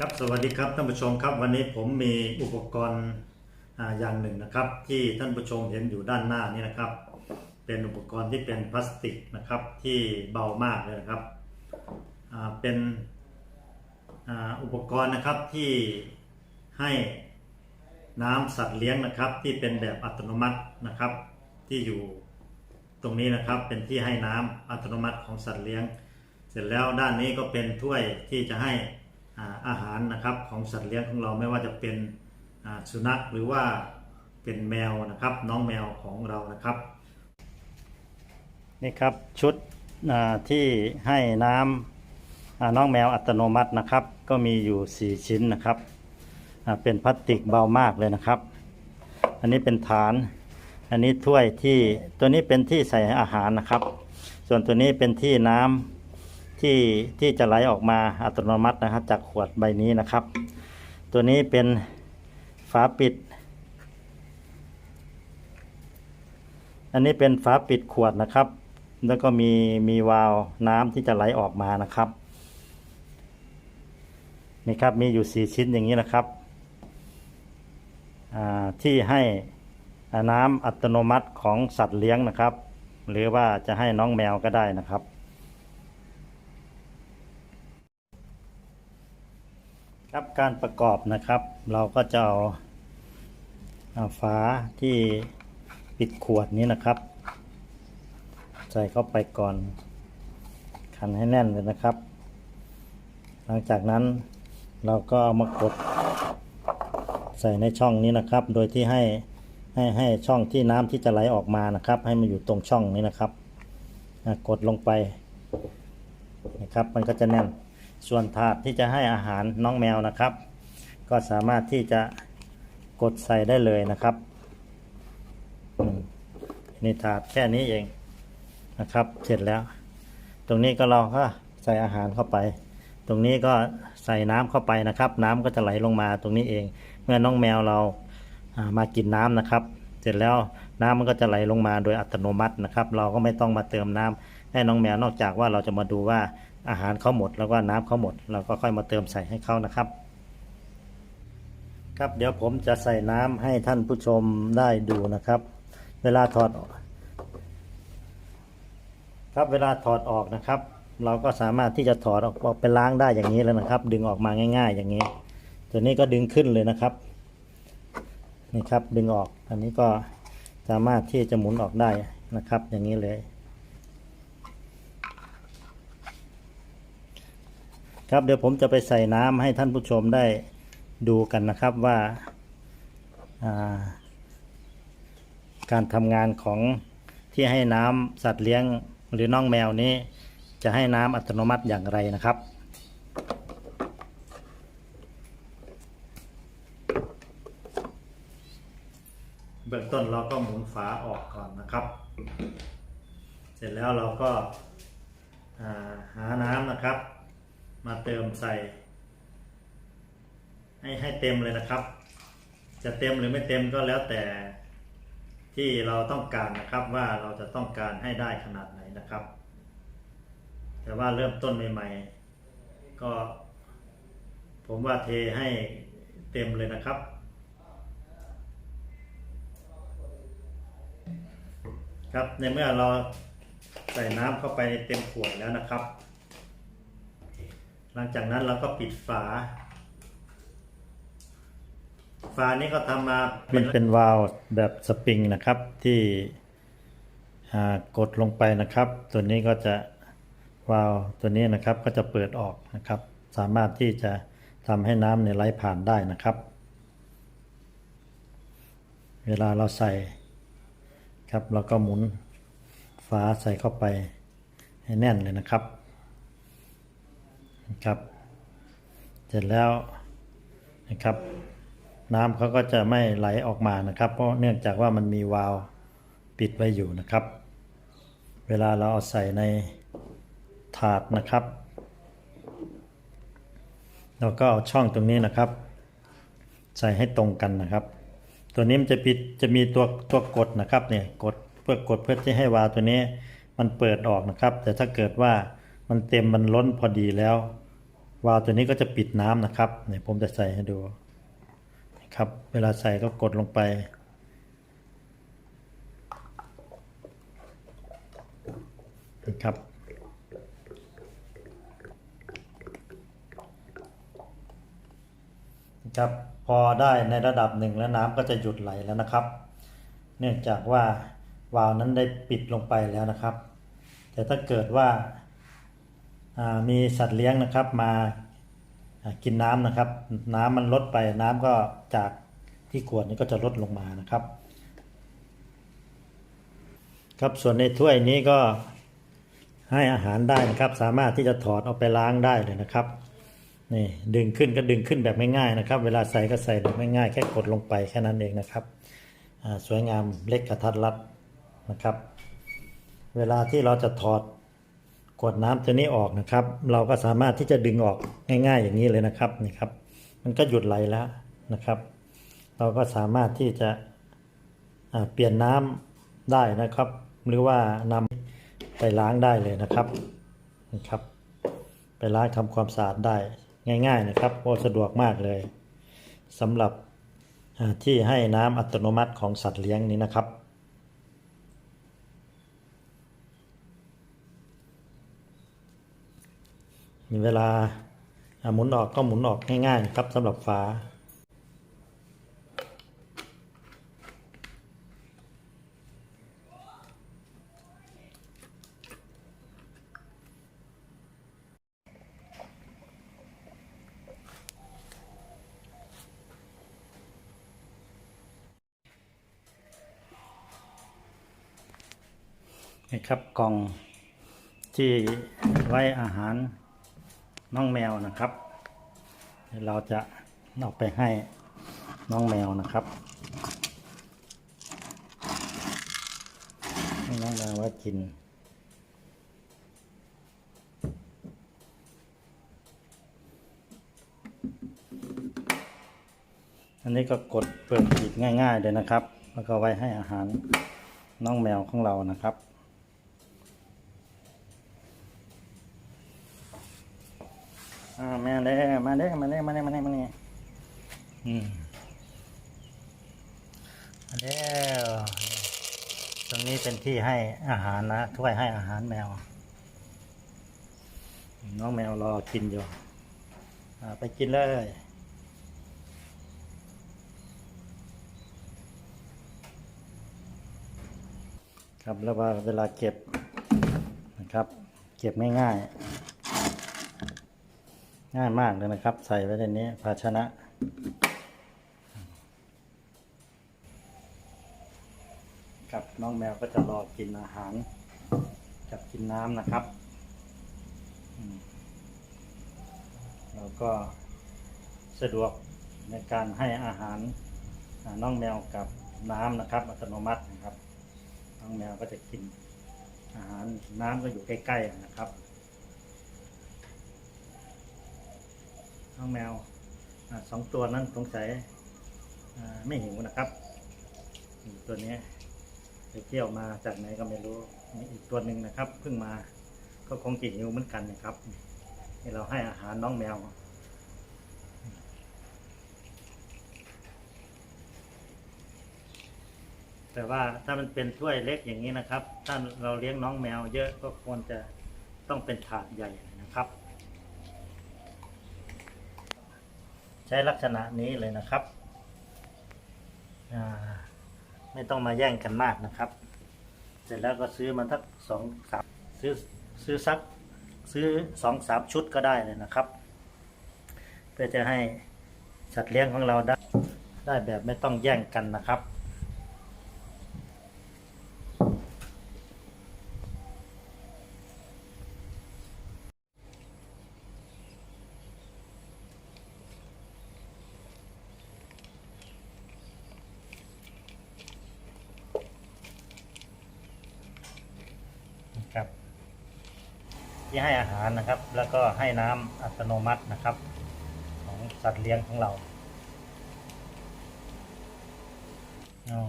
ครับสวัสดีครับท่านผู้ชมครับวันนี้ผมมีอุปกรณ์ออย่างหนึ่งนะครับ ที่ท่านผู้ชมเห็นอยู่ด้านหน้านี้นะครับ เป็นอุปกรณ์ที่เป็นพลาสติกนะครับที่เบามากเลยนะครับเป็นอุปกรณ์นะครับที่ให้น้ำสัตว์เลี้ยงนะครับ ที่เป็นแบบอัตโนมัตินะครับ ที่อยู่ตรงนี้นะครับเป็นที่ให้น้ำอัตโนมัติของสัตว์เลี้ยง เสร็จแล้วด้านนี้ก็เป็นถ้วยที่จะให้ อาหารนะครับของสัตว์เลี้ยงของเราไม่ว่าจะเป็นสุนัขหรือว่าเป็นแมวนะครับน้องแมวของเรานะครับนี่ครับชุดที่ให้น้ำน้องแมวอัตโนมัตินะครับ ก็มีอยู่ 4 ชิ้นนะครับเป็นพลาสติกเบามากเลยนะครับ อันนี้เป็นฐาน อันนี้ถ้วยที่ตัวนี้เป็นที่ใส่อาหารนะครับ ส่วนตัวนี้เป็นที่น้ำ ที่ที่จะไหลออกมาอัตโนมัตินะครับ จากขวดใบนี้นะครับ ตัวนี้เป็นฝาปิด อันนี้เป็นฝาปิดขวดนะครับ แล้วก็มีมีวาล์วน้ำที่จะไหลออกมานะครับนี่ครับมีอยู่สี่ชิ้นอย่างนี้นะครับที่ให้น้ำอัตโนมัติของสัตว์เลี้ยงนะครับ หรือว่าจะให้น้องแมวก็ได้นะครับ ครับการประกอบนะครับ เราก็จะเอาเอาฝาที่ปิดขวดนี้นะครับ ใส่เข้าไปก่อนขันให้แน่นเลยนะครับ หลังจากนั้นเราก็เอามากดใส่ในช่องนี้นะครับ โดยที่ให้ให้ให้ช่องที่น้ำที่จะไหลออกมานะครับ ให้มันอยู่ตรงช่องนี้นะครับกดลงไปนะครับ มันก็จะแน่น ส่วนถาดที่จะให้อาหารน้องแมวนะครับ ก็สามารถที่จะกดใส่ได้เลยนะครับนี่ถาดแค่นี้เองนะครับ เสร็จแล้ว ตรงนี้ก็เราก็ใส่อาหารเข้าไป ตรงนี้ก็ใส่น้ำเข้าไปนะครับ น้ำก็จะไหลลงมาตรงนี้เอง เมื่อน้องแมวเราามากินน้ำนะครับ เสร็จแล้วน้ำมันก็จะไหลลงมาโดยอัตโนมัตินะครับ เราก็ไม่ต้องมาเติมน้ำให้น้องแมวนอกจากว่าเราจะมาดูว่า อาหารเขาหมดแล้วก็น้ำเขาหมดเราก็ค่อยมาเติมใส่ให้เขานะครับ ครับเดี๋ยวผมจะใส่น้ำให้ท่านผู้ชมได้ดูนะครับ เวลาถอดออกครับเวลาถอดออกนะครับ เราก็สามารถที่จะถอดออกออกไปล้างได้อย่างนี้แล้วนะครับ ดึงออกมาง่าย ๆ อย่างนี้ ตัวนี้ก็ดึงขึ้นเลยนะครับนี่ครับดึงออกอันนี้ก็สามารถที่จะหมุนออกได้นะครับ อย่างนี้เลย ครับเดี๋ยวผมจะไปใส่น้ำให้ท่านผู้ชมได้ดูกันนะครับว่าาการทำงานของที่ให้น้ำสัตว์เลี้ยงหรือน้องแมวนี้ จะให้น้ำอัตโนมัติอย่างไรนะครับเบื้องต้นเราก็หมุนฝาออกก่อนนะครับ เสร็จแล้วเราก็าหาน้ำนะครับ มาเติมใส่ ให้ให้เต็มเลยนะครับ จะเต็มหรือไม่เต็มก็แล้วแต่ที่เราต้องการนะครับว่าเราจะต้องการให้ได้ขนาดไหนนะครับ แต่ว่าเริ่มต้นใหม่ๆ ก็ ผมว่าเทให้เต็มเลยนะครับ ครับในเมื่อเราใส่น้ำเข้าไปในเต็มขวดแล้วนะครับ หลังจากนั้นเราก็ปิดฝา ฝานี้ก็ทำมาเป็นเป็นวาล์วแบบสปริงนะครับที่กดลงไปนะครับ ตัวนี้ก็จะวาล์วตัวนี้นะครับก็จะเปิดออกนะครับ สามารถที่จะทำให้น้ำเนี่ยไหลผ่านได้นะครับ เวลาเราใส่ครับเราก็หมุนฝาใส่เข้าไปให้แน่นเลยนะครับ นะครับ เสร็จแล้วนะครับ น้ำเขาก็จะไม่ไหลออกมานะครับ เพราะเนื่องจากว่ามันมีวาล์วปิดไว้อยู่นะครับ เวลาเราเอาใส่ในถาดนะครับ เราก็เอาช่องตรงนี้นะครับ ใส่ให้ตรงกันนะครับ ตัวนี้มันจะปิดจะมีตัวตัวกดนะครับเนี่ยกดเพื่อกดเพื่อที่ให้วาล์วตัวนี้มันเปิดออกนะครับ แต่ถ้าเกิดว่า มันเต็มมันล้นพอดีแล้ว วาล์วตัวนี้ก็จะปิดน้ำนะครับเนี่ยผมจะใส่ให้ดูครับ เวลาใส่ก็กดลงไปนะครับนะครับพอได้ในระดับหนึ่งแล้วน้ำก็จะหยุดไหลแล้วนะครับ เนื่องจากว่าวาล์วนั้นได้ปิดลงไปแล้วนะครับ แต่ถ้าเกิดว่า มีสัตว์เลี้ยงนะครับมากินน้ำนะครับ น้ำมันลดไปน้ำก็จากที่ขวดนี้ก็จะลดลงมานะครับ ครับส่วนในถ้วยนี้ก็ให้อาหารได้นะครับ สามารถที่จะถอดเอาไปล้างได้เลยนะครับนี่ดึงขึ้นก็ดึงขึ้นแบบง่ายๆนะครับ เวลาใส่ก็ใส่แบบง่ายๆแค่กดลงไปแค่นั้นเองนะครับสวยงามเล็กกระทัดรัดนะครับ เวลาที่เราจะถอด ขวดน้ำตัวนี้ออกนะครับ เราก็สามารถที่จะดึงออกง่าย ๆ อย่างนี้เลยนะครับนี่ครับ มันก็หยุดไหลแล้วนะครับ เราก็สามารถที่จะเปลี่ยนน้ำได้นะครับ หรือว่านำไปล้างได้เลยนะครับนะครับ ไปล้างทำความสะอาดได้ง่าย ๆนะครับโอ้สะดวกมากเลยสำหรับที่ให้น้ำอัตโนมัติของสัตว์เลี้ยงนี้นะครับ เวลาหมุนออกก็หมุนออกง่ายๆครับสำหรับฝานะครับกล่องที่ไว้อาหาร น้องแมวนะครับ เราจะเอาไปให้น้องแมวนะครับให้น้องแมวไว้กินอันนี้ก็กดเปิดปิดง่าย ๆ เลยนะครับ แล้วก็ไว้ให้อาหารน้องแมวของเรานะครับ อ่าแม่ เด้มาเด้มาเด้มาเด้มาเด้มาเด้อืมมาเด้ตรงนี้เป็นที่ให้อาหารนะถ้วยให้อาหารแมว น้องแมวรอกินอยู่ไปกินเลยครับแล้วว่าเวลาเก็บนะครับ เก็บง่ายๆ ง่ายมากเลยนะครับ ใส่ไว้ในนี้ ภาชนะครับน้องแมวก็จะรอกินอาหาร กับกินน้ำนะครับอืมเราก็สะดวกในการให้อาหารน้องแมวกับน้ำนะครับ อัตโนมัตินะครับ น้องแมวก็จะกินอาหารน้ำก็อยู่ใกล้ๆนะครับ น้องแมวอสองตัวนั้นสงสัยอ่าไม่หิวนะครับ ตัวนี้ไปเที่ยวมาจากไหนก็ไม่รู้มีอีกตัวหนึ่งนะครับเพิ่งมาก็คงจะหิวเหมือนกันนะครับนี่เราให้อาหารน้องแมวแต่ว่าถ้ามันเป็นถ้วยเล็กอย่างนี้นะครับ ถ้าเราเลี้ยงน้องแมวเยอะก็ควรจะต้องเป็นถาดใหญ่นะครับ ใช้ลักษณะนี้เลยนะครับ ไม่ต้องมาแย่งกันมากนะครับ เสร็จแล้วก็ซื้อมันทักสองสามซื้อซื้อซักซื้อสองสามชุดก็ได้เลยนะครับ เพื่อจะให้สัตว์เลี้ยงของเราได้ได้แบบไม่ต้องแย่งกันนะครับ ที่ให้อาหารนะครับ แล้วก็ให้น้ำอัตโนมัตินะครับ ของสัตว์เลี้ยงของเราอ๋อ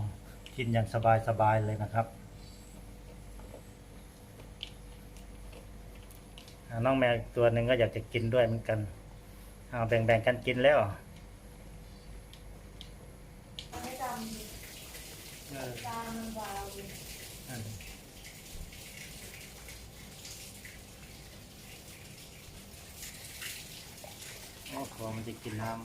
กินอย่างสบายๆเลยนะครับน้องแมวตัวหนึ่งก็อยากจะกินด้วยเหมือนกันเอาแบ่งๆกันกินแล้วไม่จำดิเออจานมันวาวดิ นั่น โอ้ขอมันจะกินน้ำ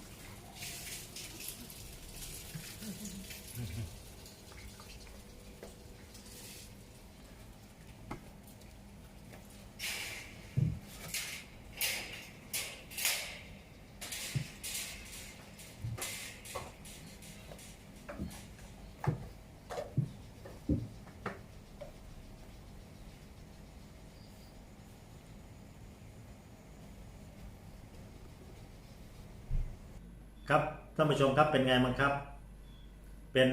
ครับท่านผู้ชมครับเป็นไงบ้างครับ เป็น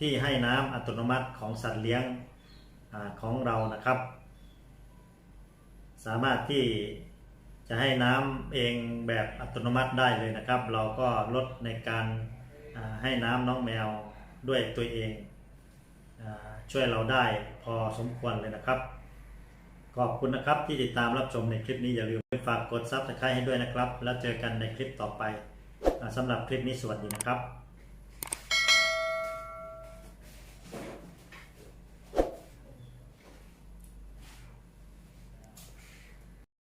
ที่ให้น้ำอัตโนมัติของสัตว์เลี้ยงอของเรานะครับ สามารถที่จะให้น้ำเองแบบอัตโนมัติได้เลยนะครับ เราก็ลดในการให้น้ำน้องแมวด้วยตัวเองอช่วยเราได้พอสมควรเลยนะครับ ขอบคุณนะครับที่ติดตามรับชมในคลิปนี้อย่าลืมฝากกด Subscribe ให้ด้วยนะครับ แล้วเจอกันในคลิปต่อไป สำหรับคลิปนี้สวัสดีนะครับ